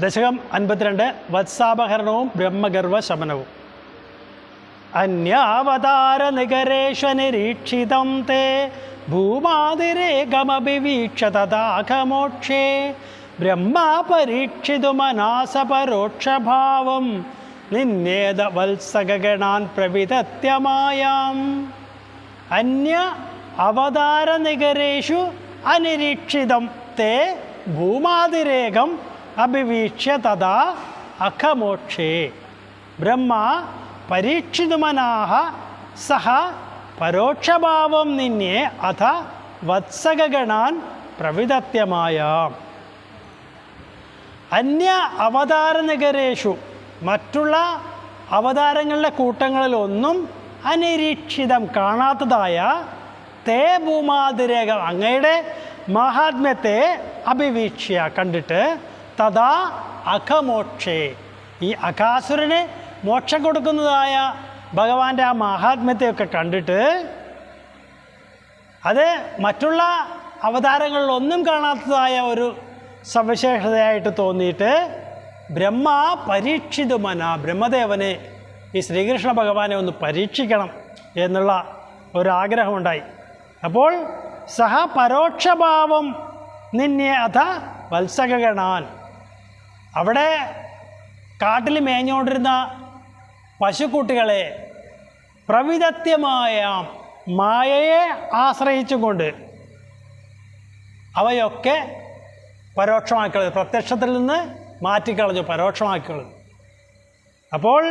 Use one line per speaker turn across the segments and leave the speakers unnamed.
ദശകം അൻപത്തിരണ്ട് വത്സാപഹരണവും ബ്രഹ്മഗർവ ശമനവും. അന്യാവതാര നികരേഷനിരീക്ഷിതം തേ ഭൂമാതിരേകമഭിവീക്ഷ തഥാഖമോക്ഷേ ബ്രഹ്മാ പരീക്ഷിതുമനാസപരോക്ഷഭാവം നിന്നേത വത്സകഗണാൻ പ്രവിതത്യമായാം അന്യ അവതാര നികരേഷു അനിരീക്ഷിതം തേ ഭൂമാതിരേകം അഭിവീക്ഷ്യ തഥാ അഖമോക്ഷേ. ബ്രഹ്മ പരീക്ഷിതുമനാഹ സഹ പരോക്ഷഭാവം നിന്നെ അഥ വത്സകഗണാൻ പ്രവിധത്യമായ അന്യ അവതാരനഗരേഷു മറ്റുള്ള അവതാരങ്ങളുടെ കൂട്ടങ്ങളിലൊന്നും അനിരീക്ഷിതം കാണാത്തതായ തേ ഭൂമാതിരേഖ അങ്ങയുടെ മഹാത്മ്യത്തെ അഭിവീക്ഷ്യ കണ്ടിട്ട് തഥാ അഖമോക്ഷേ. ഈ അഖാസുരന് മോക്ഷം കൊടുക്കുന്നതായ ഭഗവാന്റെ ആ മഹാത്മ്യത്തെയൊക്കെ കണ്ടിട്ട് അത് മറ്റുള്ള അവതാരങ്ങളിലൊന്നും കാണാത്തതായ ഒരു സവിശേഷതയായിട്ട് തോന്നിയിട്ട് ബ്രഹ്മ പരീക്ഷിതുമന ബ്രഹ്മദേവനെ ഈ ശ്രീകൃഷ്ണ ഭഗവാനെ ഒന്ന് പരീക്ഷിക്കണം എന്നുള്ള ഒരാഗ്രഹമുണ്ടായി. അപ്പോൾ സഹ പരോക്ഷഭാവം നിന്നെ അഥ വത്സകഗണാൻ അവിടെ കാട്ടിൽ മേഞ്ഞുകൊണ്ടിരുന്ന പശുക്കുട്ടികളെ പ്രവിധത്യമായ മായയെ ആശ്രയിച്ചുകൊണ്ട് അവയൊക്കെ പരോക്ഷമാക്കിക്കളഞ്ഞു പ്രത്യക്ഷത്തിൽ നിന്ന് മാറ്റിക്കളഞ്ഞു പരോക്ഷമാക്കിക്കളഞ്ഞു. അപ്പോൾ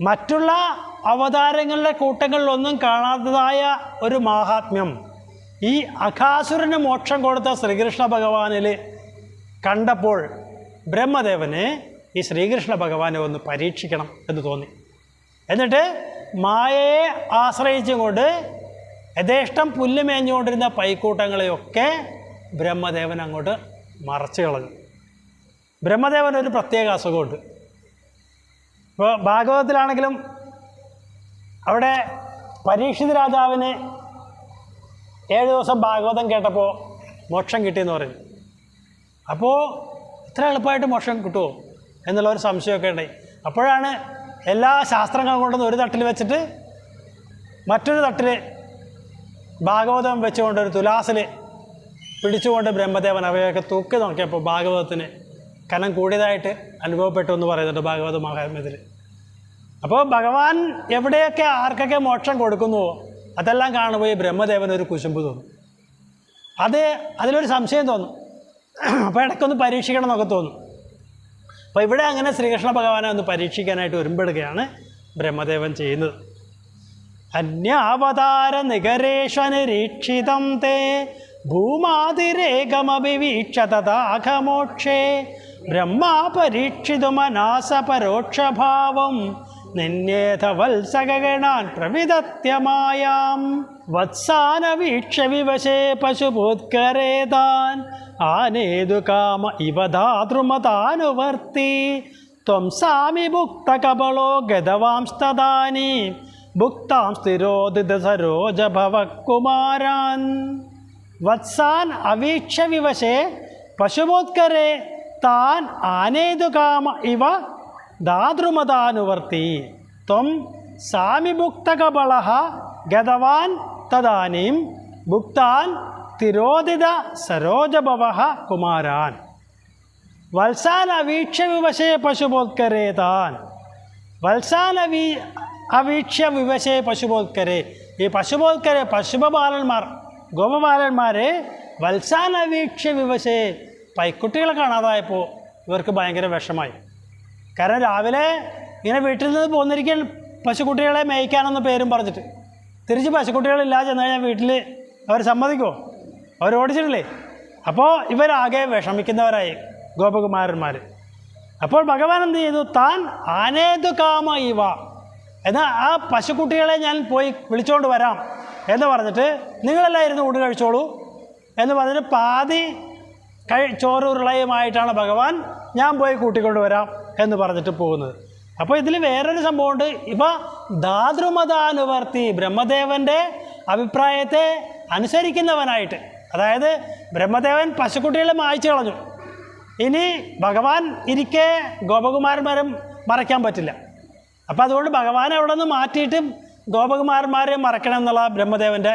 മറ്റുള്ള അവതാരങ്ങളുടെ കൂട്ടങ്ങളിലൊന്നും കാണാത്തതായ ഒരു മാഹാത്മ്യം. ഈ അഖാസുരന് മോക്ഷം കൊടുത്ത ശ്രീകൃഷ്ണ ഭഗവാനിൽ കണ്ടപ്പോൾ ബ്രഹ്മദേവന് ഈ ശ്രീകൃഷ്ണ ഭഗവാനെ ഒന്ന് പരീക്ഷിക്കണം എന്ന് തോന്നി. എന്നിട്ട് മായയെ ആശ്രയിച്ചുകൊണ്ട് യഥേഷ്ടം പുല്ല് മേഞ്ഞുകൊണ്ടിരുന്ന പൈക്കൂട്ടങ്ങളെയൊക്കെ ബ്രഹ്മദേവൻ അങ്ങോട്ട് മറച്ചു കളഞ്ഞു. ബ്രഹ്മദേവൻ ഒരു പ്രത്യേക അസുഖമുണ്ട്. ഇപ്പോൾ ഭാഗവതത്തിലാണെങ്കിലും അവിടെ പരീക്ഷിത് രാജാവിന് ഏഴ് ദിവസം ഭാഗവതം കേട്ടപ്പോൾ മോക്ഷം കിട്ടിയെന്ന് പറഞ്ഞു അപ്പോൾ ഇത്ര എളുപ്പമായിട്ട് മോക്ഷം കിട്ടുമോ എന്നുള്ള ഒരു സംശയമൊക്കെ ഉണ്ടായി. അപ്പോഴാണ് എല്ലാ ശാസ്ത്രങ്ങളും കൊണ്ടുവന്ന് ഒരു തട്ടിൽ വെച്ചിട്ട് മറ്റൊരു തട്ടിൽ ഭാഗവതം വെച്ചുകൊണ്ട് ഒരു തുലാസിൽ പിടിച്ചുകൊണ്ട് ബ്രഹ്മദേവൻ അവയൊക്കെ തൂക്കി നോക്കിയപ്പോൾ ഭാഗവതത്തിന് കനം കൂടിയതായിട്ട് അനുഭവപ്പെട്ടു എന്ന് പറയുന്നുണ്ട് ഭാഗവത മഹാത്മ്യത്തിൽ അപ്പോൾ ഭഗവാൻ എവിടെയൊക്കെ ആർക്കൊക്കെ മോക്ഷം കൊടുക്കുന്നുവോ അതെല്ലാം കാണുമ്പോൾ ഈ ബ്രഹ്മദേവൻ ഒരു കുശുമ്പ് തോന്നും. അത് അതിലൊരു സംശയം തോന്നും. അപ്പോൾ ഇടയ്ക്കൊന്ന് പരീക്ഷിക്കണം എന്നൊക്കെ തോന്നും. അപ്പോൾ ഇവിടെ അങ്ങനെ ശ്രീകൃഷ്ണ ഭഗവാനെ ഒന്ന് പരീക്ഷിക്കാനായിട്ട് ഒരുമ്പെടുകയാണ് ബ്രഹ്മദേവൻ ചെയ്യുന്നത്. അന്യാവതാര നികരേഷനിരീക്ഷിതം തേ ഭൂമാതിരേകമഭിവീക്ഷ തഥാഖമോക്ഷേ ബ്രഹ്മാ പരീക്ഷിതുമനാസ പരോക്ഷഭാവം വത്സഗണാൻ പ്രവിദത്യമായാം. വത്സാനവീക്ഷ വിവശേ പശുഭൂത്കരേതാൻ ആനേതു കാമ ഇവ ധാതൃമതാനുവർത്തി ത്വം സാമി ഭുക്തകപളോ ഗതവാംസ്തദാനി. ഭുക്താം സ്ഥിരോദിത സരോജഭവകുമാരാൻ വത്സാൻ അവീക്ഷ വിവശേ പശുമോത്കരെ താൻ. ആനേതു കാമ ഇവ ധാതൃമതാനുവർത്തി ത്വം സാമിഭുക്തകബള ഗതവാൻ തദാനീം ഭുക്താൻ തിരോദിത സരോജഭവ കുമാരാൻ. വത്സാൻ വിവശയ വിവശേ പശുബോത്കരേ താൻ വത്സാൻ അവീ അവീക്ഷ വിവശേ പശുപോത്കരേ ഈ പശുപോത്കരെ പശുപബാലന്മാർ ഗോപബാലന്മാരെ വത്സാൻ വിവശയെ വിവശേ പൈക്കുട്ടികളെ കാണാതായപ്പോൾ ഇവർക്ക് ഭയങ്കര വിഷമായി. കാരണം രാവിലെ ഇങ്ങനെ വീട്ടിൽ നിന്ന് പോന്നിരിക്കാൻ പശുക്കുട്ടികളെ മേയ്ക്കാനെന്ന് പേരും പറഞ്ഞിട്ട് തിരിച്ച് പശുക്കുട്ടികളില്ലാതെ ചെന്ന് കഴിഞ്ഞാൽ വീട്ടിൽ അവർ സമ്മതിക്കുമോ അവർ ഓടിച്ചിട്ടില്ലേ? അപ്പോൾ ഇവരാകെ വിഷമിക്കുന്നവരായി ഗോപകുമാരന്മാർ അപ്പോൾ ഭഗവാൻ എന്ത് ചെയ്തു? താൻ ആനേതു കാമ ഇവ എന്നാൽ ആ പശുക്കുട്ടികളെ ഞാൻ പോയി വിളിച്ചുകൊണ്ട് വരാം എന്ന് പറഞ്ഞിട്ട് നിങ്ങളെല്ലാം ഇരുന്ന് ഊണ് കഴിച്ചോളൂ എന്ന് പറഞ്ഞിട്ട് പാതി കഴി ചോറ് ഉരുളയുമായിട്ടാണ് ഭഗവാൻ ഞാൻ പോയി കൂട്ടിക്കൊണ്ട് വരാം എന്ന് പറഞ്ഞിട്ട് പോകുന്നത്. അപ്പോൾ ഇതിൽ വേറൊരു സംഭവമുണ്ട്. ഇപ്പോൾ ധാതൃമതാനുവർത്തി ബ്രഹ്മദേവന്റെ അഭിപ്രായത്തെ അനുസരിക്കുന്നവനായിട്ട് അതായത് ബ്രഹ്മദേവൻ പശുക്കുട്ടികളെ മായ്ച്ചു കളഞ്ഞു. ഇനി ഭഗവാൻ ഇരിക്കെ ഗോപകുമാരന്മാരും മറയ്ക്കാൻ പറ്റില്ല. അപ്പോൾ അതുകൊണ്ട് ഭഗവാനെ അവിടെ നിന്ന് മാറ്റിയിട്ട് ഗോപകുമാരന്മാരെ മറക്കണം എന്നുള്ള ബ്രഹ്മദേവന്റെ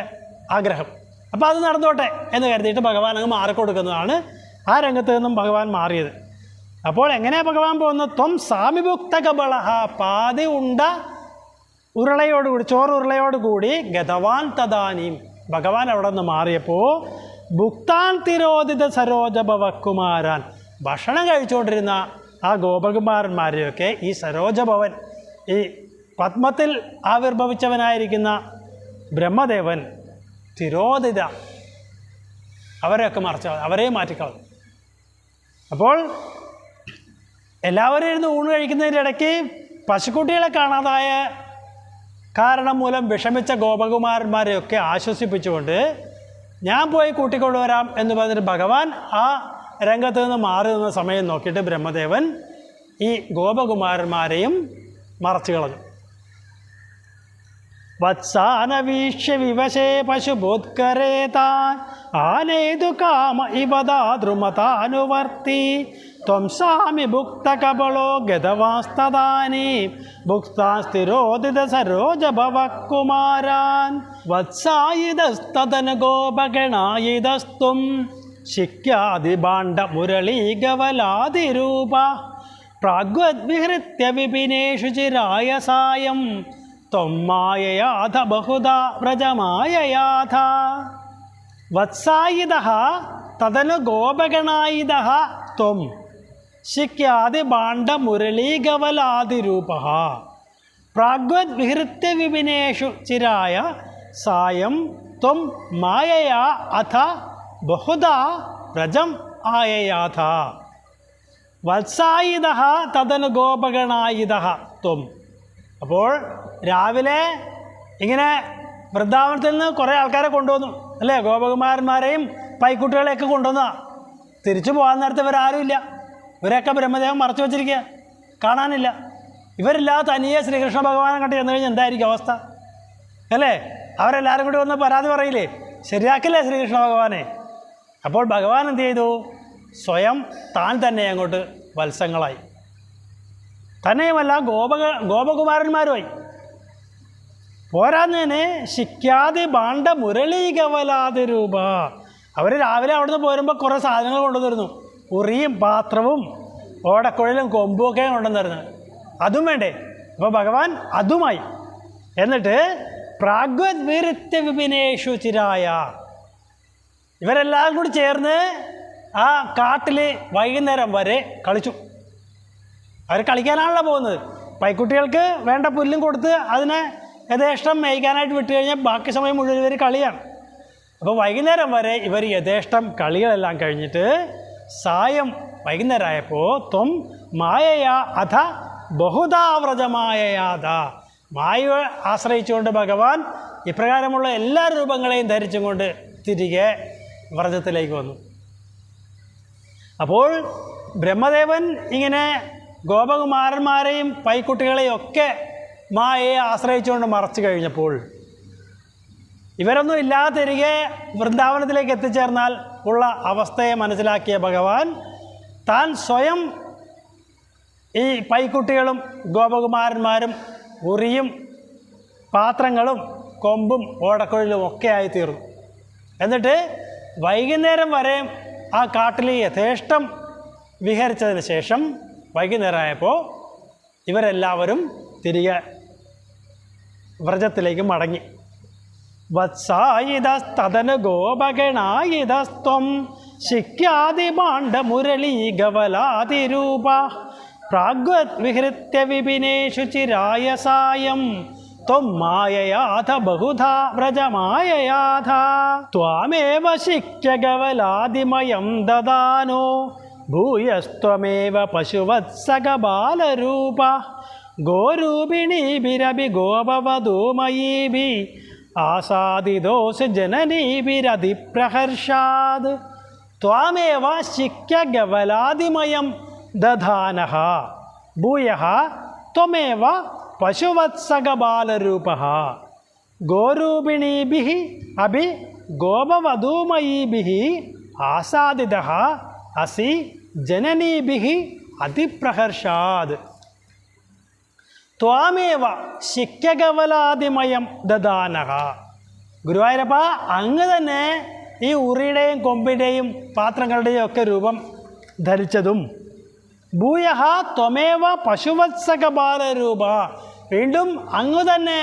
ആഗ്രഹം. അപ്പോൾ അത് നടന്നോട്ടെ എന്ന് കരുതിയിട്ട് ഭഗവാൻ അങ്ങ് മാറിക്കൊടുക്കുന്നതാണ് ആ രംഗത്ത് നിന്നും ഭഗവാൻ മാറിയത്. അപ്പോൾ എങ്ങനെയാ ഭഗവാൻ പോകുന്നത് ത്വം സാമിഭുക്ത കബളഹ പാതി ഉണ്ട ഉരുളയോടുകൂടി ചോറ് ഉരുളയോടുകൂടി ഗതവാൻ തദാനീം. ഭഗവാൻ അവിടെ നിന്ന് മാറിയപ്പോൾ ഭുക്താൻ തിരോധിത സരോജഭവക്കുമാരാൻ ഭക്ഷണം കഴിച്ചുകൊണ്ടിരുന്ന ആ ഗോപകുമാരന്മാരെയൊക്കെ ഈ സരോജഭവൻ ഈ പത്മത്തിൽ ആവിർഭവിച്ചവനായിരിക്കുന്ന ബ്രഹ്മദേവൻ തിരോധിത അവരെയൊക്കെ മറച്ച അവരെയും മാറ്റിക്കളഞ്ഞു. അപ്പോൾ എല്ലാവരും ഇരുന്ന് ഊണ് കഴിക്കുന്നതിന്റെ ഇടയ്ക്ക് പശുക്കുട്ടികളെ കാണാതായ കാരണം മൂലം വിഷമിച്ച ഗോപകുമാരന്മാരെയൊക്കെ ആശ്വസിപ്പിച്ചുകൊണ്ട് ഞാൻ പോയി കൂട്ടിക്കൊണ്ടുവരാം എന്ന് പറഞ്ഞിട്ട് ഭഗവാൻ ആ രംഗത്ത് നിന്ന് മാറി നിന്ന സമയം നോക്കിയിട്ട് ബ്രഹ്മദേവൻ ഈ ഗോപകുമാരന്മാരെയും മറച്ചു കളഞ്ഞു. വത്സാനവീക്ഷ്യ വിവശേ പശുബോത്കരേ താൻ ആനേതു കാമ ഇവതാദ്രുമതാനുവർത്തി ത്വം സാമി ഭുക്തകപളോ ഗതവാസ്തദാനി. ഭുക്താസ്തിരോദിത സരോജഭവകുമാരാൻ വത്സായിതസ്തദന ഗോപഗണായിതസ്തും ശിക്യാദിഭാണ്ഡ മുരളീഗവലാതിരൂപ പ്രാഗ്വദ്വിഹൃത്യ വിപിനേഷു ചിരായ സായം ത്വം മായയാഥ ബഹുധാ വ്രജമായയാഥ. വത്സായിത തദനു ഗോപഗണായിത ത്വം. ബാണ്ഡ ഭാണ്ഡ പ്രാഗ്വത് വിഹൃത്യ വിപിനേഷു ചിരായ സായം ത്വം മായയാ അഥ ബഹുധാ വ്രജം ആയയാഥ. വത്സായുധ തദനു ഗോപകണായുധ ത്വം. അപ്പോൾ രാവിലെ ഇങ്ങനെ വൃന്ദാവനത്തിൽ നിന്ന് കുറേ ആൾക്കാരെ കൊണ്ടുവന്നു. അല്ലേ? ഗോപകുമാരന്മാരെയും പൈക്കുട്ടികളെയൊക്കെ കൊണ്ടുവന്ന. തിരിച്ചു പോകാൻ നേരത്തെ ഇവരാരുമില്ല. ഇവരെയൊക്കെ ബ്രഹ്മദേവൻ മറച്ചു വച്ചിരിക്കുക കാണാനില്ല. ഇവരില്ലാതെ തനിയെ ശ്രീകൃഷ്ണ ഭഗവാനെ കണ്ട് ചെന്ന് കഴിഞ്ഞാൽ എന്തായിരിക്കും അവസ്ഥ? അല്ലേ? അവരെല്ലാവരും കൂടി വന്ന് പരാതി പറയില്ലേ? ശരിയാക്കില്ലേ ശ്രീകൃഷ്ണ ഭഗവാനെ? അപ്പോൾ ഭഗവാൻ എന്ത് ചെയ്തു? സ്വയം താൻ തന്നെ അങ്ങോട്ട് വത്സങ്ങളായി. തന്നെയുമല്ല ഗോപക ഗോപകുമാരന്മാരുമായി. പോരാന്നതിന് ശിക്കാതി ബാണ്ട മുരളീകവലാതി രൂപ. അവർ രാവിലെ അവിടുന്ന് പോരുമ്പോൾ കുറേ സാധനങ്ങൾ കൊണ്ടുവന്നിരുന്നു. ഉറിയും പാത്രവും ഓടക്കുഴലും കൊമ്പും ഒക്കെ കൊണ്ടുവന്നിരുന്നു. അതും വേണ്ടേ? അപ്പോൾ ഭഗവാൻ അതുമായി. എന്നിട്ട് പ്രാഗ്വത് വിരുത്യ വിപിനേഷു ചിരായ. ഇവരെല്ലാം കൂടി ചേർന്ന് ആ കാട്ടിൽ വൈകുന്നേരം വരെ കളിച്ചു. അവർ കളിക്കാനാണല്ലോ പോകുന്നത്. പൈക്കുട്ടികൾക്ക് വേണ്ട പുല്ലും കൊടുത്ത് അതിനെ യഥേഷ്ടം മേയ്ക്കാനായിട്ട് വിട്ടു കഴിഞ്ഞാൽ ബാക്കി സമയം മുഴുവൻ ഇവർ കളിയാണ്. അപ്പോൾ വൈകുന്നേരം വരെ ഇവർ യഥേഷ്ടം കളികളെല്ലാം കഴിഞ്ഞിട്ട് സായം വൈകുന്നേരമായപ്പോൾ ത്വം മായയാ അഥ ബഹുധാവ്രജമായയാധ മായയെ ആശ്രയിച്ചുകൊണ്ട് ഭഗവാൻ ഇപ്രകാരമുള്ള എല്ലാ രൂപങ്ങളെയും ധരിച്ചും കൊണ്ട് തിരികെ വ്രജത്തിലേക്ക് വന്നു. അപ്പോൾ ബ്രഹ്മദേവൻ ഇങ്ങനെ ഗോപകുമാരന്മാരെയും പൈക്കുട്ടികളെയും ഒക്കെ മായയെ ആശ്രയിച്ചുകൊണ്ട് മറച്ചു കഴിഞ്ഞപ്പോൾ ഇവരൊന്നും ഇല്ലാതെ തിരികെ വൃന്ദാവനത്തിലേക്ക് എത്തിച്ചേർന്നാൽ ഉള്ള അവസ്ഥയെ മനസ്സിലാക്കിയ ഭഗവാൻ താൻ സ്വയം ഈ പൈക്കുട്ടികളും ഗോപകുമാരന്മാരും ഉറിയും പാത്രങ്ങളും കൊമ്പും ഓടക്കുഴലും ഒക്കെ ആയിത്തീർന്നു. എന്നിട്ട് വൈകുന്നേരം വരെ ആ കാട്ടിൽ യഥേഷ്ടം വിഹരിച്ചതിന് ശേഷം വൈകുന്നേരമായപ്പോൾ ഇവരെല്ലാവരും തിരികെ വ്രജത്തിലേക്ക് മടങ്ങി. വത്സായിതസ്തതന ഗോപഗണായിതസ്ത്വം ശിക്യാദിഭാണ്ഡ മുരളീ ഗവലാതിരൂപ പ്രാഗ്വത് വിഹൃത്യ വിപിനേഷു ചിരായ സായം ത്വം മായയാഥ ബഹുധാ വ്രജമായയാഥ ത്വാമേവ ശിക്യഗവലാദിമയം ദദാനോ. ഭൂയസ്ത്വമേവ പശുവത്സകബാലരൂപ. ഗോരൂപിണീഭിരഭി ഗോപവധൂമയീഭി ആസാദിദോസ് ജനനീഭിരതിപ്രഹർഷാത് ത്വാമേവ ശിക്യഗവലാതിമയം ദധാനഃ ഭൂയഃ ത്വമേവ പശുവത്സകബാലരൂപ ഗോരൂപിണീഭിः അഭി ഗോപവധൂമയീഭിः ആസാദിതः असि ജനനീഭിः അതിപ്രഹർഷാത് ത്വാമേവ ശിക്കകവലാതിമയം ദദാനഹ. ഗുരുവായൂരപ്പ അങ്ങ് തന്നെ ഈ ഉറിയുടെയും കൊമ്പിന്റെയും പാത്രങ്ങളുടെയും ഒക്കെ രൂപം ധരിച്ചതും. ഭൂയഹ ത്വമേവ പശുവത്സക ബാലരൂപ വീണ്ടും അങ്ങ് തന്നെ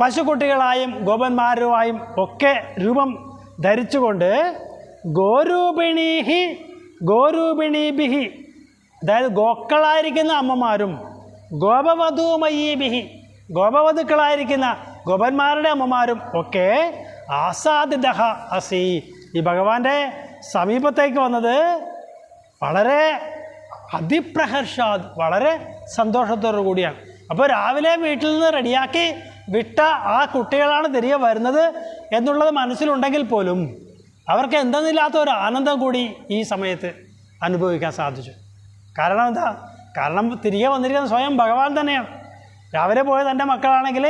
പശുക്കുട്ടികളായും ഗോപന്മാരുമായും ഒക്കെ രൂപം ധരിച്ചുകൊണ്ട് ഗോരൂപിണീഹി ഗോരൂപിണീബിഹി അതായത് ഗോക്കളായിരിക്കുന്ന അമ്മമാരും ഗോപവധൂമയീഭിഹി. ഗോപവധുക്കളായിരിക്കുന്ന ഗോപന്മാരുടെ അമ്മമാരും ഒക്കെ ആസാദിദഹ അസി. ഈ ഭഗവാന്റെ സമീപത്തേക്ക് വന്നത് വളരെ അതിപ്രഹർഷാദ് വളരെ സന്തോഷത്തോടു കൂടിയാണ്. അപ്പോൾ രാവിലെ വീട്ടിൽ നിന്ന് റെഡിയാക്കി വിട്ട ആ കുട്ടികളാണ് തിരികെ വരുന്നത് എന്നുള്ളത് മനസ്സിലുണ്ടെങ്കിൽ പോലും അവർക്ക് എന്തെന്നില്ലാത്ത ഒരു ആനന്ദം കൂടി ഈ സമയത്ത് അനുഭവിക്കാൻ സാധിച്ചു. കാരണം എന്താ? കാരണം തിരികെ വന്നിരിക്കുന്നത് സ്വയം ഭഗവാൻ തന്നെയാണ്. രാവിലെ പോയ തന്റെ മക്കളാണെങ്കിൽ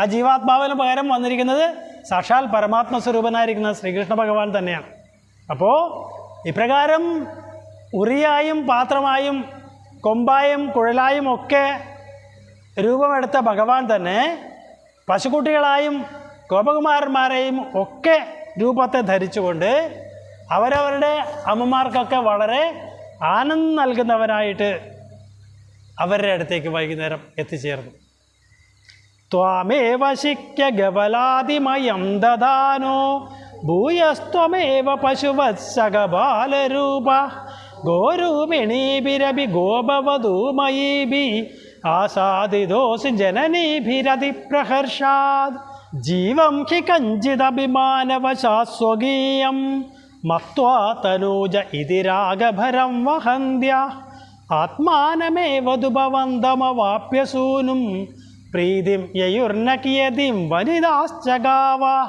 ആ ജീവാത്മാവിന് പകരം വന്നിരിക്കുന്നത് സാക്ഷാൽ പരമാത്മ സ്വരൂപനായിരിക്കുന്ന ശ്രീകൃഷ്ണ ഭഗവാൻ തന്നെയാണ്. അപ്പോൾ ഇപ്രകാരം ഉറിയായും പാത്രമായും കൊമ്പായും കുഴലായും ഒക്കെ രൂപമെടുത്ത ഭഗവാൻ തന്നെ പശുക്കുട്ടികളായും ഗോപകുമാരന്മാരെയും ഒക്കെ രൂപത്തെ ധരിച്ചുകൊണ്ട് അവരവരുടെ അമ്മമാർക്കൊക്കെ വളരെ ആനന്ദം നൽകുന്നവനായിട്ട് അവരുടെ അടുത്തേക്ക് വൈകുന്നേരം എത്തിച്ചേർന്നു. ത്വാമേവ ശിക്യ ഗബലാതിമയം ദദാനോ ഭൂയസ്ത്വമേവ പശുവത്സകബാലരൂപ ഗോരൂപിണീഭിരഭി ഗോപവധൂമയീഭി ആസാദിതോസി ജനനീഭിരതിപ്രഹർഷാത് ജീവം ഹി കഞ്ചിദഭിമാനവശാസ്വകീയം മത്വാ തനൂജ ഇതി വഹന്ത്യ. ആത്മാനമേവതുഭവന്തമവാപ്യസൂനും പ്രീതിം യയുർനകിയതിം വനിതാശ്ചകാവ.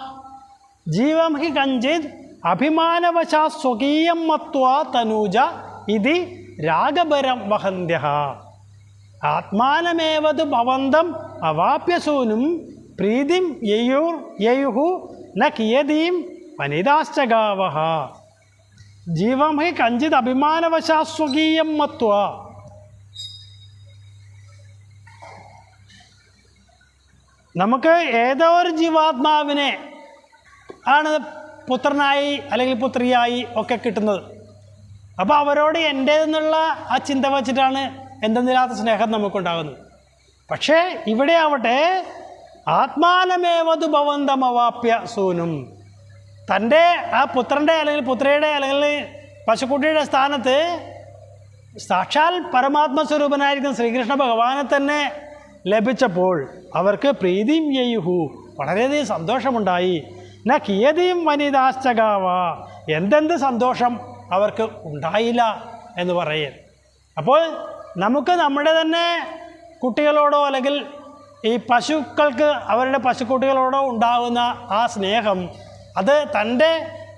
ജീവം ഹി കഞ്ചിത് അഭിമാനവശാ സ്വകീയം മത്വാ തനൂജ ഇതി രാഗപരം വഹന്ത്യ ആത്മാനമേവത് ഭവന്തം അവാപ്യസൂനും. പ്രീതിം യയുർ യയുഹു ന കിയതീം വനിതാശ്ചകാവ ജീവം ഹി കഞ്ചിത് അഭിമാനവശാ സ്വകീയം മത്വ. നമുക്ക് ഏതോ ഒരു ജീവാത്മാവിനെ ആണ് പുത്രനായി അല്ലെങ്കിൽ പുത്രിയായി ഒക്കെ കിട്ടുന്നത്. അപ്പോൾ അവരോട് എന്റേതെന്നുള്ള ആ ചിന്ത വച്ചിട്ടാണ് എന്തെന്നില്ലാത്ത സ്നേഹം നമുക്കുണ്ടാകുന്നത്. പക്ഷേ ഇവിടെ ആവട്ടെ ആത്മാനമേവതു ഭവന്തമവാപ്യ സൂനും. തന്റെ ആ പുത്രന്റെ അല്ലെങ്കിൽ പുത്രയുടെ അല്ലെങ്കിൽ പശുക്കുട്ടിയുടെ സ്ഥാനത്ത് സാക്ഷാൽ പരമാത്മ സ്വരൂപനായിരിക്കുന്ന ശ്രീകൃഷ്ണ ഭഗവാനെ തന്നെ ലഭിച്ചപ്പോൾ അവർക്ക് പ്രീതിയും യയുഹു വളരെയധികം സന്തോഷമുണ്ടായി. ന കിയതിയും വനിതാശ്ചകാവ. എന്തെന്ത് സന്തോഷം അവർക്ക് ഉണ്ടായില്ല എന്ന് പറയും അപ്പോൾ നമുക്ക് നമ്മുടെ തന്നെ കുട്ടികളോടോ അല്ലെങ്കിൽ ഈ പശുക്കൾക്ക് അവരുടെ പശുക്കുട്ടികളോടോ ഉണ്ടാകുന്ന ആ സ്നേഹം അത് തന്റെ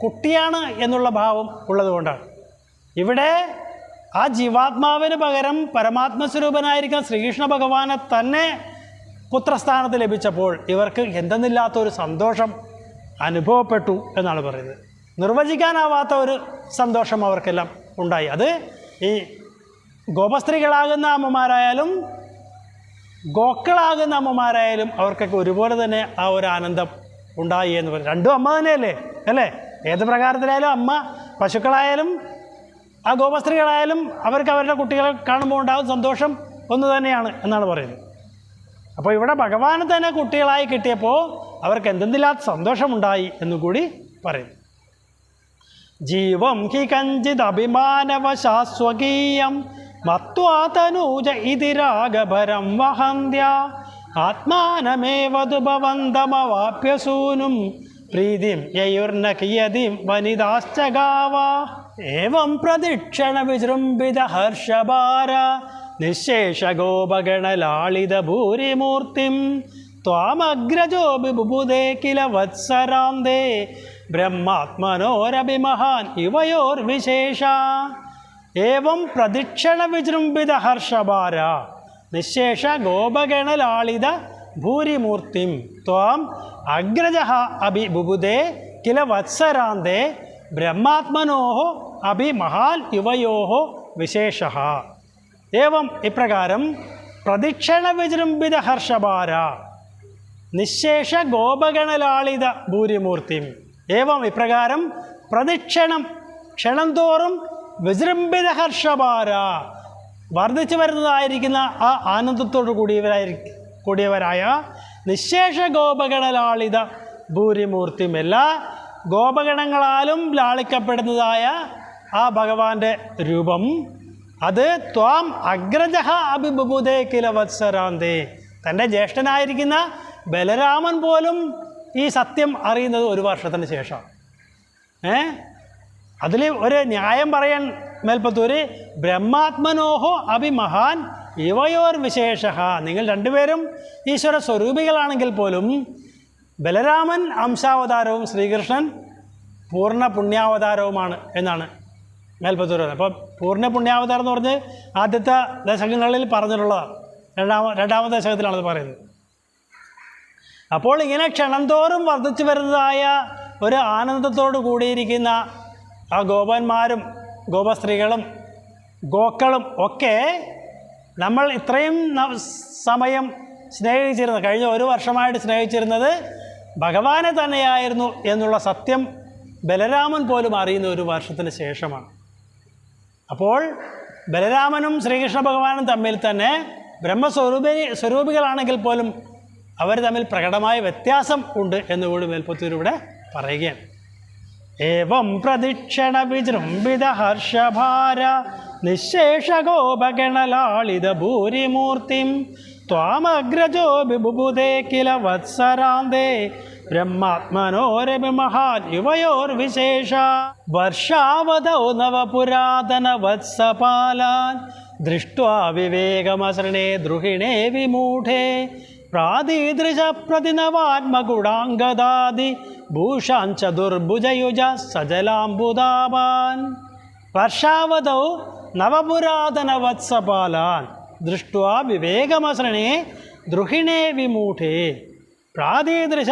കുട്ടിയാണ് എന്നുള്ള ഭാവം ഉള്ളതുകൊണ്ടാണ്. ഇവിടെ ആ ജീവാത്മാവിന് പകരം പരമാത്മസ്വരൂപനായിരിക്കുന്ന ശ്രീകൃഷ്ണ ഭഗവാനെ തന്നെ പുത്രസ്ഥാനത്ത് ലഭിച്ചപ്പോൾ ഇവർക്ക് എന്തെന്നില്ലാത്തൊരു സന്തോഷം അനുഭവപ്പെട്ടു എന്നാണ് പറയുന്നത്. നിർവചിക്കാനാവാത്ത ഒരു സന്തോഷം അവർക്കെല്ലാം ഉണ്ടായി. അത് ഈ ഗോപസ്ത്രീകളാകുന്ന അമ്മമാരായാലും ഗോക്കളാകുന്ന അമ്മമാരായാലും അവർക്കൊക്കെ ഒരുപോലെ തന്നെ ആ ഒരു ആനന്ദം ഉണ്ടായി എന്ന് പറയും രണ്ടും അമ്മ തന്നെയല്ലേ? അല്ലേ? ഏത് പ്രകാരത്തിലായാലും അമ്മ പശുക്കളായാലും ആ ഗോപസ്ത്രീകളായാലും അവർക്ക് അവരുടെ കുട്ടികളെ കാണുമ്പോൾ ഉണ്ടാകുന്ന സന്തോഷം ഒന്ന് തന്നെയാണ് എന്നാണ് പറയുന്നത്. അപ്പോൾ ഇവിടെ ഭഗവാനെ തന്നെ കുട്ടികളായി കിട്ടിയപ്പോൾ അവർക്ക് എന്തെന്നില്ലാത്ത സന്തോഷമുണ്ടായി എന്നുകൂടി പറയുന്നു. ജീവം ഹി കഞ്ചിത് അഭിമാനവശാസ്വകീയം മത്വാ തനൂജ ഇതി രാഗഭരം വഹന്ത്യ. ആത്മാനമേവതു ഭവന്തമവാപ്യസൂനും പ്രീതിം യയുർന കിയതിം വനിതാശ്ചകാവ. ഏവം പ്രദക്ഷിണ വിജൃംഭിത ഹർഷഭാര. നിശേഷ ഗോപഗണലാളിത ഭൂരിമൂർത്തിം ത്വാമഗ്രജോ ബുബുദേ കില വത്സരാന്തേ ബ്രഹ്മാത്മനോരഭിമഹാൻ ഇവയോർവിശേഷ. ഏവം പ്രദക്ഷിണ വിജൃംഭിത ഹർഷഭാര. നിശേഷ ഗോപഗണലാളിത ഭൂരിമൂർത്തിം ത്വം അഗ്രജ അഭി ബുബുദേ കില വത്സരാന്തേ ബ്രഹ്മാത്മനോ അഭി മഹാൻ യുവയോ വിശേഷ ഏവം ഇപ്രകാരം പ്രദക്ഷിണ വിജൃംഭിത ഹർഷഭാര. നിശേഷ ഗോപഗണലാളിത ഭൂരിമൂർത്തിം. ഏവം ഇപ്രകാരം പ്രദക്ഷിണം ക്ഷണം തോറും വിജൃംഭിത ഹർഷഭാര. വർദ്ധിച്ചു വരുന്നതായിരിക്കുന്ന ആ ആനന്ദത്തോടു കൂടിയവരായി കൂടിയവരായ നിശേഷ ഗോപഗണലാളിത എല്ലാ ഗോപഗണങ്ങളാലും ലാളിക്കപ്പെടുന്നതായ ആ ഭഗവാന്റെ രൂപം. അത് ത്വാം അഗ്രജ അഭിബുദേ കില വത്സരാന്തേ. തന്റെ ജ്യേഷ്ഠനായിരിക്കുന്ന ബലരാമൻ പോലും ഈ സത്യം അറിയുന്നത് ഒരു വർഷത്തിന് ശേഷം ഏ? അതിൽ ഒരു ന്യായം പറയാൻ മേൽപ്പത്തൂര് ബ്രഹ്മാത്മനോഹോ അഭിമഹാൻ ഇവയോർ വിശേഷ നിങ്ങൾ രണ്ടുപേരും ഈശ്വര സ്വരൂപികളാണെങ്കിൽ പോലും ബലരാമൻ അംശാവതാരവും ശ്രീകൃഷ്ണൻ പൂർണ പുണ്യാവതാരവുമാണ് എന്നാണ് മേൽപ്പത്തൂർ അപ്പോൾ പൂർണ പുണ്യാവതാരം എന്ന് പറഞ്ഞ് ആദ്യത്തെ ദശകങ്ങളിൽ പറഞ്ഞിട്ടുള്ളതാണ് രണ്ടാമ രണ്ടാമത്തെ ദശകത്തിലാണത് പറയുന്നത്. അപ്പോൾ ഇങ്ങനെ ക്ഷണം തോറും വർദ്ധിച്ചു വരുന്നതായ ഒരു ആനന്ദത്തോട് കൂടിയിരിക്കുന്ന ആ ഗോപന്മാരും ഗോപസ്ത്രീകളും ഗോക്കളും ഒക്കെ നമ്മൾ ഇത്രയും സമയം സ്നേഹിച്ചിരുന്നത് കഴിഞ്ഞ ഒരു വർഷമായിട്ട് സ്നേഹിച്ചിരുന്നത് ഭഗവാനെ തന്നെയായിരുന്നു എന്നുള്ള സത്യം ബലരാമൻ പോലും അറിയുന്ന ഒരു വർഷത്തിന് ശേഷമാണ്. അപ്പോൾ ബലരാമനും ശ്രീകൃഷ്ണ ഭഗവാനും തമ്മിൽ തന്നെ ബ്രഹ്മസ്വരൂപി സ്വരൂപികളാണെങ്കിൽ പോലും അവർ തമ്മിൽ പ്രകടമായ വ്യത്യാസം ഉണ്ട് എന്നുകൂടി മേൽപ്പത്തൂരിവിടെ പറയുകയാണ്. ഏവം പ്രദക്ഷിണ വിജൃംഭിത ഹർഷഭാര നിശേഷഗോപഗണലാളിത ഭൂരിമൂർത്തിം. ത്വാമഗ്രജോ വിബുബുദേ കില വത്സരാന്തേ ബ്രഹ്മാത്മനോരപി മഹാൻ യുവയോർവിശേഷ വർഷാവതൗ നവപുരാതന വത്സപാലാൻ ദൃഷ്ട്വാ വിവേകമസൃണേ ദ്രുഹിണേ വിമൂഢേ. പ്രാതീദൃശ പ്രതിനവാത്മകുടാംഗദാദി ഭൂഷാൻ ചതുർഭുജയുജ സജലാംബുദാപാൻ വർഷാവതൗ നവപുരാതനവത്സപാലാൻ. ദൃഷ്ട്വാ വിവേകമസൃണേ ദ്രുഹിണേ വിമൂഢേ. പ്രാതീദൃശ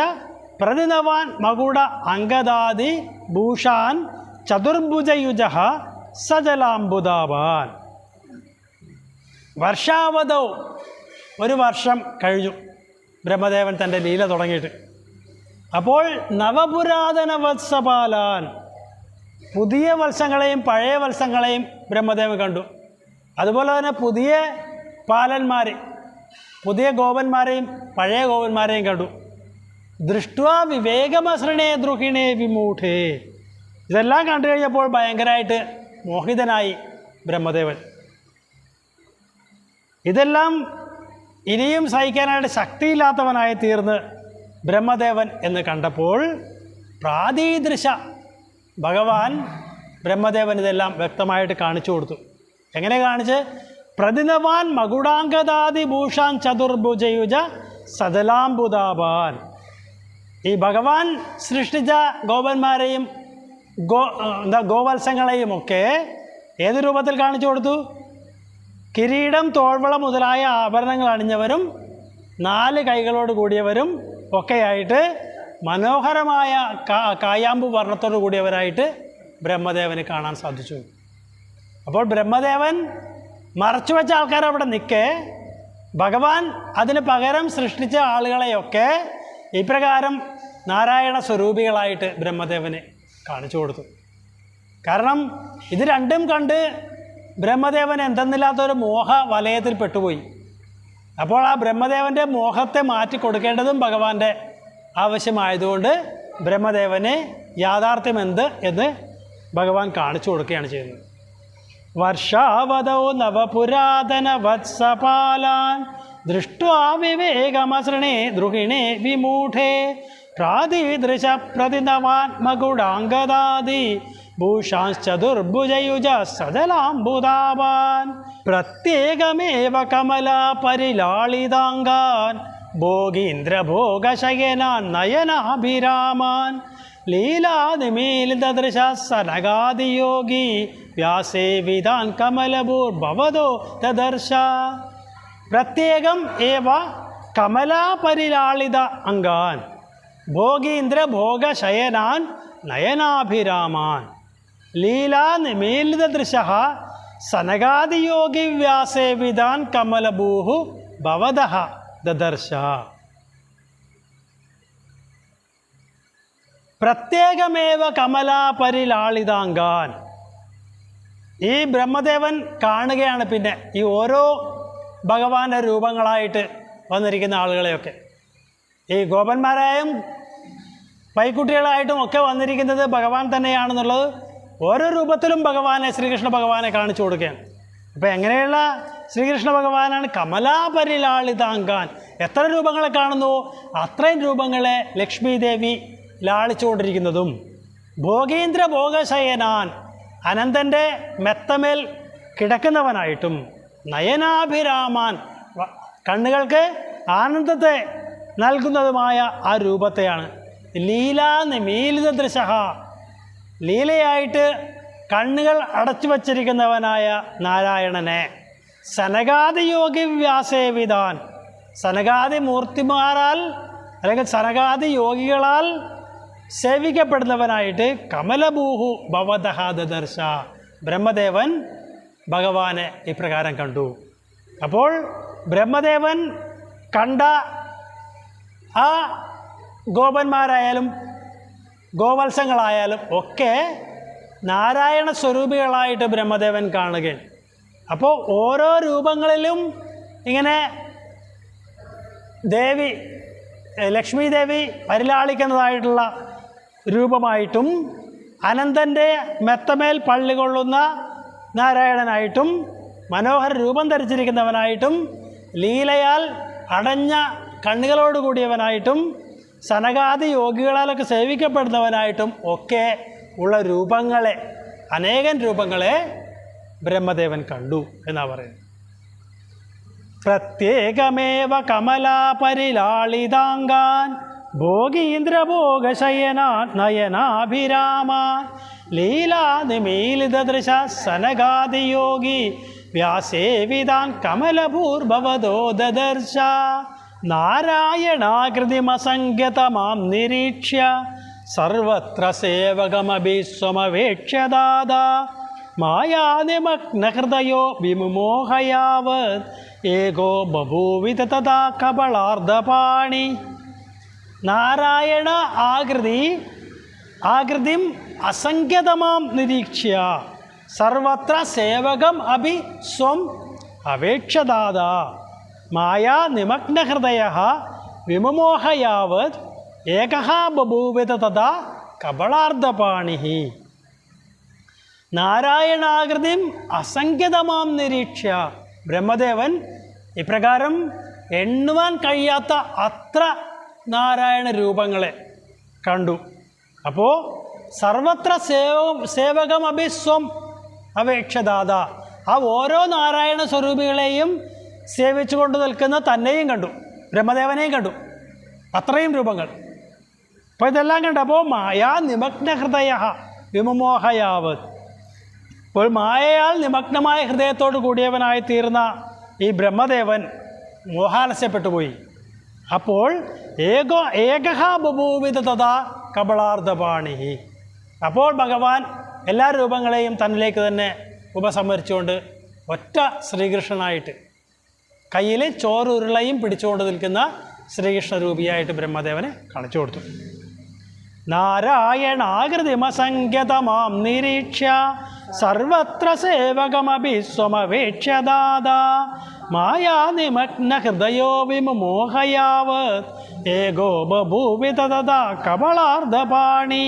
പ്രതിനവാൻ മകുട അംഗദാദി ഭൂഷാൻ ചതുർഭുജയുജ സജലാംബുദാവാൻ വർഷാവതൗ ഒരു വർഷം കഴിഞ്ഞു. ബ്രഹ്മദേവൻ തന്റെ ലീല തുടങ്ങിയിട്ട്. അപ്പോൾ നവപുരാതന വത്സപാലാൻ പുതിയ വത്സങ്ങളെയും പഴയ വത്സങ്ങളെയും ബ്രഹ്മദേവൻ കണ്ടു. അതുപോലെ തന്നെ പുതിയ പാലന്മാർ പുതിയ ഗോപന്മാരെയും പഴയ ഗോപന്മാരെയും കണ്ടു. ദൃഷ്ട്വാ വിവേകമസൃണേ ദ്രുഹിണേ വിമൂഠേ ഇതെല്ലാം കണ്ടു കഴിഞ്ഞപ്പോൾ ഭയങ്കരമായിട്ട് മോഹിതനായി ബ്രഹ്മദേവൻ. ഇതെല്ലാം ഇനിയും സഹിക്കാനായിട്ട് ശക്തിയില്ലാത്തവനായി തീർന്ന് ബ്രഹ്മദേവൻ എന്ന് കണ്ടപ്പോൾ പ്രാതീദൃശ ഭഗവാൻ ബ്രഹ്മദേവൻ ഇതെല്ലാം വ്യക്തമായിട്ട് കാണിച്ചു കൊടുത്തു. എങ്ങനെ കാണിച്ച്? പ്രതിനവാൻ മകുടാംഗദാദി ഭൂഷാൻ ചതുർഭുജയുജ സജലാംബുദാപാൻ ഈ ഭഗവാൻ സൃഷ്ടിച്ച ഗോപന്മാരെയും ഗോ എന്താ ഗോവത്സങ്ങളെയും ഒക്കെ ഏത് രൂപത്തിൽ കാണിച്ചു കൊടുത്തു? കിരീടം തോൾവള മുതലായ ആഭരണങ്ങൾ അണിഞ്ഞവരും നാല് കൈകളോട് കൂടിയവരും ഒക്കെയായിട്ട് മനോഹരമായ കാ കായാമ്പു വർണത്തോട് കൂടിയവരായിട്ട് ബ്രഹ്മദേവന് കാണാൻ സാധിച്ചു. അപ്പോൾ ബ്രഹ്മദേവൻ മറച്ചു വെച്ച ആൾക്കാർ അവിടെ നിൽക്കെ ഭഗവാൻ അതിന് പകരം സൃഷ്ടിച്ച ആളുകളെയൊക്കെ ഇപ്രകാരം നാരായണ സ്വരൂപികളായിട്ട് ബ്രഹ്മദേവന് കാണിച്ചു കൊടുത്തു. കാരണം ഇത് രണ്ടും കണ്ട് ബ്രഹ്മദേവൻ എന്തെന്നില്ലാത്തൊരു മോഹ വലയത്തിൽ പെട്ടുപോയി. അപ്പോൾ ആ ബ്രഹ്മദേവന്റെ മോഹത്തെ മാറ്റി കൊടുക്കേണ്ടതും ഭഗവാന്റെ ആവശ്യമായതുകൊണ്ട് ബ്രഹ്മദേവന് യാഥാർത്ഥ്യം എന്ത് എന്ന് ഭഗവാൻ കാണിച്ചു കൊടുക്കുകയാണ് ചെയ്യുന്നത്. വർഷാവതോ നവപുരാതന വത്സപാലാൻ ദൃഷ്ട്വാ ദ്രുഹിണേ വിമൂഢേ പ്രാതീദൃശ പ്രതിനവാത്മകുടാംഗദാദി ഭൂഷാശ്ചതുർഭുജയുജ സജലാംബുദാപാൻ പ്രത്യേകമേവ കമലാ പരിലാളിതാങ്കാൻ ഭോഗീന്ദ്രഭോഗശയനാൻ നയനാഭിരാമാൻ. ലീലാനിമീലിതദൃശ സനകാദിയോഗി വ്യാസേ വിധാൻ കമലഭൂർഭവതോ ദദർശ. പ്രത്യേകം ഏവ കമലാപരിലാളിത അംഗാൻ ഭോഗീന്ദ്രഭോഗശയനാൻ നയനാഭിരാമാൻ. ലീലാ നിമീലിത വ്യാസേ വിധാൻ കമലഭൂഹു ഭവത ദദർശ. പ്രത്യേകമേവ കമലാപരിലാളിതാങ്കാൻ ഈ ബ്രഹ്മദേവൻ കാണുകയാണ് പിന്നെ ഈ ഓരോ ഭഗവാന്റെ രൂപങ്ങളായിട്ട് വന്നിരിക്കുന്ന ആളുകളെയൊക്കെ. ഈ ഗോപന്മാരായും പൈക്കുട്ടികളായിട്ടും ഒക്കെ വന്നിരിക്കുന്നത് ഭഗവാൻ തന്നെയാണെന്നുള്ളത് ഓരോ രൂപത്തിലും ഭഗവാനെ ശ്രീകൃഷ്ണ ഭഗവാനെ കാണിച്ചു കൊടുക്കുകയാണ്. അപ്പോൾ എങ്ങനെയുള്ള ശ്രീകൃഷ്ണ ഭഗവാനാണ്? കമലാപരിലാളിതാങ്കാൻ. എത്ര രൂപങ്ങളെ കാണുന്നു? അത്രയും രൂപങ്ങളെ ലക്ഷ്മി ദേവി ലാളിച്ചുകൊണ്ടിരിക്കുന്നതും ഭോഗേന്ദ്ര ഭോഗശയനാൻ അനന്തന്റെ മെത്തമേൽ കിടക്കുന്നവനായിട്ടും നയനാഭിരാമാൻ കണ്ണുകൾക്ക് ആനന്ദത്തെ നൽകുന്നതുമായ ആ രൂപത്തെയാണ്. ലീലാ നിമീലിത ദൃശ ലീലയായിട്ട് കണ്ണുകൾ അടച്ചു വച്ചിരിക്കുന്നവനായ നാരായണനെ. സനകാദിയോഗി വ്യാസേവിതാൻ സനകാദി മൂർത്തിമാരാൽ അല്ലെങ്കിൽ സനകാദി യോഗികളാൽ സേവിക്കപ്പെടുന്നവനായിട്ട് കമലഭൂഹു ഭവദഹാദർശ ബ്രഹ്മദേവൻ ഭഗവാനെ ഇപ്രകാരം കണ്ടു. അപ്പോൾ ബ്രഹ്മദേവൻ കണ്ട ആ ഗോപന്മാരായാലും ഗോവത്സങ്ങളായാലും ഒക്കെ നാരായണ സ്വരൂപികളായിട്ട് ബ്രഹ്മദേവൻ കാണുകയാണ്. അപ്പോൾ ഓരോ രൂപങ്ങളിലും ഇങ്ങനെ ദേവി ലക്ഷ്മി ദേവി പരിലാളിക്കുന്നതായിട്ടുള്ള രൂപമായിട്ടും അനന്തന്റെ മെത്തമേൽ പള്ളി കൊള്ളുന്ന നാരായണനായിട്ടും മനോഹര രൂപം ധരിച്ചിരിക്കുന്നവനായിട്ടും ലീലയാൽ അടഞ്ഞ കണ്ണുകളോട് കൂടിയവനായിട്ടും സനകാദി യോഗികളാലൊക്കെ സേവിക്കപ്പെടുന്നവനായിട്ടും ഒക്കെ ഉള്ള രൂപങ്ങളെ അനേകം രൂപങ്ങളെ ബ്രഹ്മദേവൻ കണ്ടു എന്നാ പറയുന്നത്. പ്രത്യേകമേവ കമലാപരിലാളിതാങ്കാൻ ഭോഗീന്ദ്രഭോഗശയനാ നയനാഭിരാമ ലീലാനിമീലിതദൃശ സനകാദിയോഗി വ്യാസേവിതാൻ കമലഭൂർഭവതോ ദദർശ നാരായണാകൃതിമസംഗതമാം നിരീക്ഷ്യ. സർവത്ര സേവകമഭിസ്വമവേക്ഷ്യദാദാ മായാനിമഗ്നഹൃദയോ വിമുമോഹയാവത്. ഏകോ ബഭൂവിധ തഥാ കപളാർദ്ധപാണി. നാരായണ ആകൃതി ആകൃതിം അസംഖ്യതമാം നിരീക്ഷ്യ. സർവത്ര സേവകം അഭി സ്വം അവേക്ഷദാത മായാ നിമഗ്നഹൃദയ വിമമോഹയാവത് ഏക ബഭൂവിത തഥാ കപളാർദ്ധപാണി നാരായണാകൃതി അസംഖ്യതമാം നിരീക്ഷ്യ. ബ്രഹ്മദേവൻ ഇപ്രകാരം എണ്ണുവാൻ കഴിയാത്ത അത്ര നാരായണ രൂപങ്ങളെ കണ്ടു. അപ്പോൾ സർവത്ര സേവ സേവകമഭിസ്വം അപേക്ഷദാത ആ ഓരോ നാരായണ സ്വരൂപികളെയും സേവിച്ചുകൊണ്ട് നിൽക്കുന്ന തന്നെയും കണ്ടു. ബ്രഹ്മദേവനെയും കണ്ടു. അത്രയും രൂപങ്ങൾ. അപ്പോൾ ഇതെല്ലാം കണ്ടപ്പോൾ മായാ നിമഗ്ന ഹൃദയ വിമമോഹയാവ് അപ്പോൾ മായയാൽ നിമഗ്നമായ ഹൃദയത്തോട് കൂടിയവനായി തീർന്ന ഈ ബ്രഹ്മദേവൻ മോഹാലസ്യപ്പെട്ടു പോയി. അപ്പോൾ ഏകോ ഏകഹ ബഭൂവിത തഥാ കബളാർദ്ധപാണി അപ്പോൾ ഭഗവാൻ എല്ലാ രൂപങ്ങളെയും തന്നിലേക്ക് തന്നെ ഉപസംഹരിച്ചുകൊണ്ട് ഒറ്റ ശ്രീകൃഷ്ണനായിട്ട് കയ്യിൽ ചോറുരുളയും പിടിച്ചുകൊണ്ട് നിൽക്കുന്ന ശ്രീകൃഷ്ണരൂപിയായിട്ട് ബ്രഹ്മദേവനെ കാണിച്ചു കൊടുത്തു. നാരായണാകൃതിമസംഖ്യതമാം നിരീക്ഷ്യ സർവത്ര സേവകമപി മായാ മായാനിമഗ്ന ഹൃദയോ വിമുമോഹയാവത് ഏകോ ബഭൂവി തഥാ കമളാർദ്ധപാണി.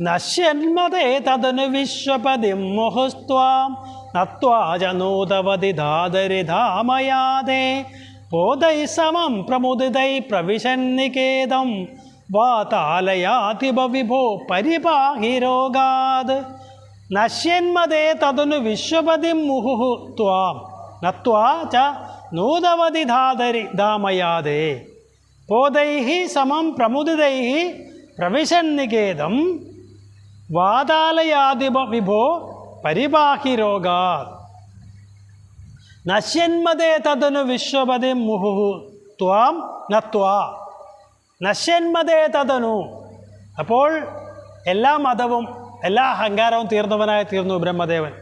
നശ്യന്മതേ തദനു വിശ്വപതിം മുഹുസ്ത്വാം നത്വാ ജനൂതവതി ധാതരിധാമയാതേ ബോധൈ സമം പ്രമുദിതൈ പ്രവിശന്നികേതം വാതാലയാതിപ വിഭോ പരിപാഹി രോഗാത്. നശ്യന്മതേ തദനു വിശ്വപതിം മുഹുഹു ത്വാം നത്വാ ച നൂതവതി ധാതരി ധാമയാതേ ബോധൈ സമം പ്രമുദിതൈः പ്രവിശന്നികേതം വാതാലയാതിപ വിഭോ പരിപാഹി രോഗാ നശ്യന്മതേ തതനു വിശ്വപതി മുഹു ത്വാം. നത്വാ നശ്യന്മതേ തതനു അപ്പോൾ എല്ലാ മതവും എല്ലാ അഹങ്കാരവും തീർന്നവനായി തീർന്നു ബ്രഹ്മദേവൻ.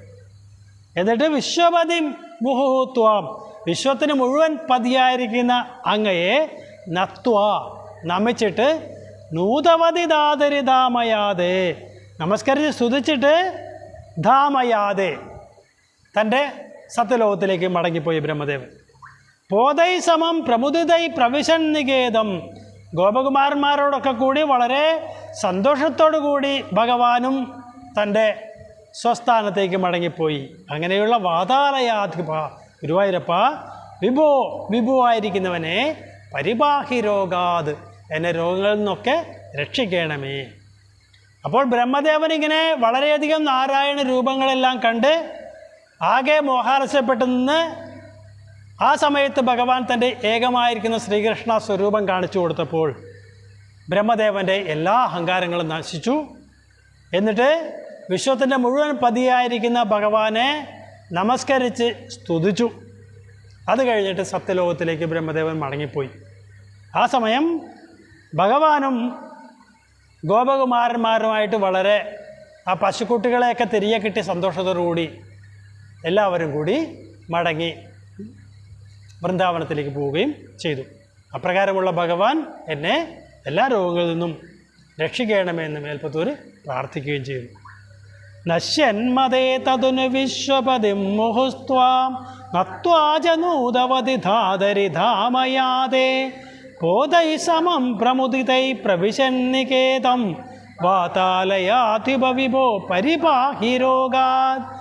എന്നിട്ട് വിശ്വപതി മുഹൂത്വം വിശ്വത്തിന് മുഴുവൻ പതിയായിരിക്കുന്ന അങ്ങയെ നത്വ നമിച്ചിട്ട് നൂതവതി ദാതരി ധാമയാതെ നമസ്കരിച്ച് സ്തുതിച്ചിട്ട് ധാമയാതെ തന്റെ സത്യലോകത്തിലേക്ക് മടങ്ങിപ്പോയി ബ്രഹ്മദേവൻ. പോതൈ സമം പ്രമുദിതൈ പ്രവിശൻ നികേതം. ഗോപകുമാരന്മാരോടൊക്കെ കൂടി വളരെ സന്തോഷത്തോടു കൂടി ഭഗവാനും തന്റെ സ്വസ്ഥാനത്തേക്ക് മടങ്ങിപ്പോയി. അങ്ങനെയുള്ള വാതാലയാധിപ ഗുരുവായൂരപ്പ വിഭോ വിഭുവായിരിക്കുന്നവനെ പരിപാഹി രോഗാത്. എന്നെ രോഗങ്ങളിൽ നിന്നൊക്കെ രക്ഷിക്കണമേ. അപ്പോൾ ബ്രഹ്മദേവൻ ഇങ്ങനെ വളരെയധികം നാരായണ രൂപങ്ങളെല്ലാം കണ്ട് ആകെ മോഹാലസ്യപ്പെട്ട് നിന്ന് ആ സമയത്ത് ഭഗവാൻ തന്റെ ഏകമായിരിക്കുന്ന ശ്രീകൃഷ്ണ സ്വരൂപം കാണിച്ചു കൊടുത്തപ്പോൾ ബ്രഹ്മദേവന്റെ എല്ലാ അഹങ്കാരങ്ങളും നശിച്ചു. എന്നിട്ട് വിശ്വത്തിന്റെ മുഴുവൻ പതിയായിരിക്കുന്ന ഭഗവാനെ നമസ്കരിച്ച് സ്തുതിച്ചു. അത് കഴിഞ്ഞിട്ട് സത്യലോകത്തിലേക്ക് ബ്രഹ്മദേവൻ മടങ്ങിപ്പോയി. ആ സമയം ഭഗവാനും ഗോപകുമാരന്മാരുമായിട്ട് വളരെ ആ പശുക്കുട്ടികളെയൊക്കെ തിരികെ കിട്ടി സന്തോഷത്തോടുകൂടി എല്ലാവരും കൂടി മടങ്ങി വൃന്ദാവനത്തിലേക്ക് പോവുകയും ചെയ്തു. അപ്രകാരമുള്ള ഭഗവാൻ എന്നെ എല്ലാ രോഗങ്ങളിൽ നിന്നും രക്ഷിക്കണമേ എന്ന് മേൽപ്പത്തൂർ പ്രാർത്ഥിക്കുകയും ചെയ്തു. നശ്യന്മതേ തതുനു വിശ്വപതി മുഹുസ്വാം നത്വാജനൂതവതി ധാതരി ധാമയാതെ. കോതൈ സമം പ്രമുദിതൈ പ്രവിശന്നികേതം വാതാലയാതിപവിഭോ പരിപാഹി രോഗാത്